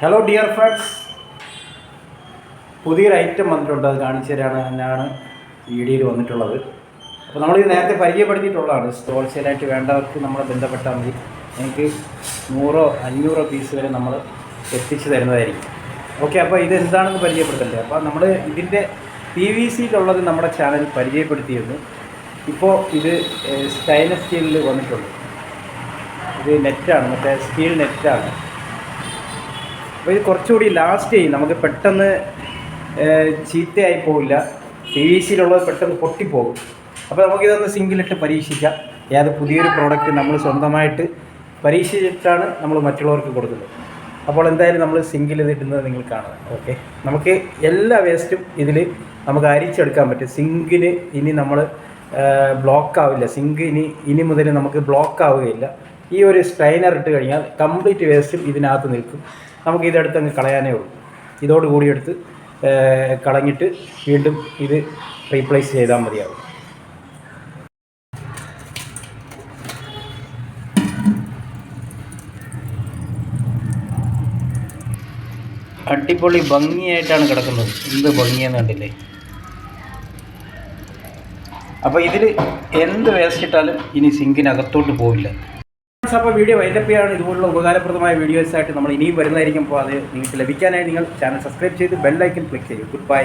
Hello dear friends പുതിയൊരു item വന്നിട്ടുണ്ട് അത് കാണിച്ചു തരാണ് എന്നാണ് വീഡിയോയിൽ വന്നിട്ടുള്ളത്. അപ്പോൾ നമ്മളിത് നേരത്തെ പരിചയപ്പെടുത്തിയിട്ടുള്ളതാണ്. ഹോൾസെയിലായിട്ട് വേണ്ടവർക്ക് നമ്മളെ ബന്ധപ്പെട്ടാൽ മതി. എനിക്ക് നൂറോ അഞ്ഞൂറോ പീസ് വരെ നമ്മൾ എത്തിച്ചു തരുന്നതായിരിക്കും. ഓക്കെ അപ്പോൾ ഇത് എന്താണെന്ന് പരിചയപ്പെടുത്തണ്ടേ? അപ്പോൾ നമ്മൾ ഇതിന്റെ പി വി സിയിലുള്ളത് നമ്മുടെ ചാനൽ പരിചയപ്പെടുത്തിയിരുന്നു. ഇപ്പോൾ ഇത് സ്റ്റൈനസ് സ്റ്റീലിൽ വന്നിട്ടുണ്ട്. ഇത് നെറ്റാണ് മറ്റേ സ്റ്റീൽ നെറ്റാണ് അപ്പോൾ ഇത് കുറച്ചുകൂടി ലാസ്റ്റ് ചെയ്യും നമുക്ക് പെട്ടെന്ന് ചീത്തയായി പോവില്ല. പി വി സിയിലുള്ളത് പെട്ടെന്ന് പൊട്ടിപ്പോകും. അപ്പോൾ നമുക്കിതൊന്ന് സിംഗിളിട്ട് പരീക്ഷിക്കാം. ഏത് പുതിയൊരു പ്രോഡക്റ്റ് നമ്മൾ സ്വന്തമായിട്ട് പരീക്ഷിച്ചിട്ടാണ് നമ്മൾ മറ്റുള്ളവർക്ക് കൊടുക്കുന്നത്. അപ്പോൾ എന്തായാലും നമ്മൾ സിംഗിൾ ഇതിടുന്നത് നിങ്ങൾ കാണണം ഓക്കെ നമുക്ക് എല്ലാ വേസ്റ്റും ഇതിൽ നമുക്ക് അരിച്ചെടുക്കാൻ പറ്റും. സിങ്കിന് ഇനി നമ്മൾ ബ്ലോക്ക് ആവില്ല. സിങ്ക് ഇനി ഇനി മുതൽ നമുക്ക് ബ്ലോക്ക് ആവുകയില്ല. ഈ ഒരു സ്ട്രെയിനർ ഇട്ട് കഴിഞ്ഞാൽ കംപ്ലീറ്റ് വേസ്റ്റും ഇതിനകത്ത് നിൽക്കും. നമുക്ക് ഇതെടുത്ത് അങ്ങ് കളയാനേ ഉള്ളൂ. ഇതോടുകൂടി എടുത്ത് കളഞ്ഞിട്ട് വീണ്ടും ഇത് റീപ്ലേസ് ചെയ്താൽ മതിയാവും. അടിപൊളി ഭംഗിയായിട്ടാണ് കിടക്കുന്നത്. എന്ത് ഭംഗിയെന്ന് കണ്ടില്ലേ? അപ്പോൾ ഇതിൽ എന്ത് വേസ്റ്റ് ഇട്ടാലും ഇനി സിങ്കിനകത്തോട്ട് പോവില്ല. അപ്പോൾ വീഡിയോ വൈൻഡപ്പിയാണ് ഇതുപോലുള്ള ഉപകാരപ്രദമായ വീഡിയോസ് ആയിട്ട് നമ്മൾ ഇനിയും വരുന്നതായിരിക്കും. അപ്പോൾ അത് നിങ്ങൾക്ക് ലഭിക്കാനായി നിങ്ങൾ ചാനൽ സബ്സ്ക്രൈബ് ചെയ്ത് ബെല്ലൈക്കൻ ക്ലിക്ക് ചെയ്യും. Good bye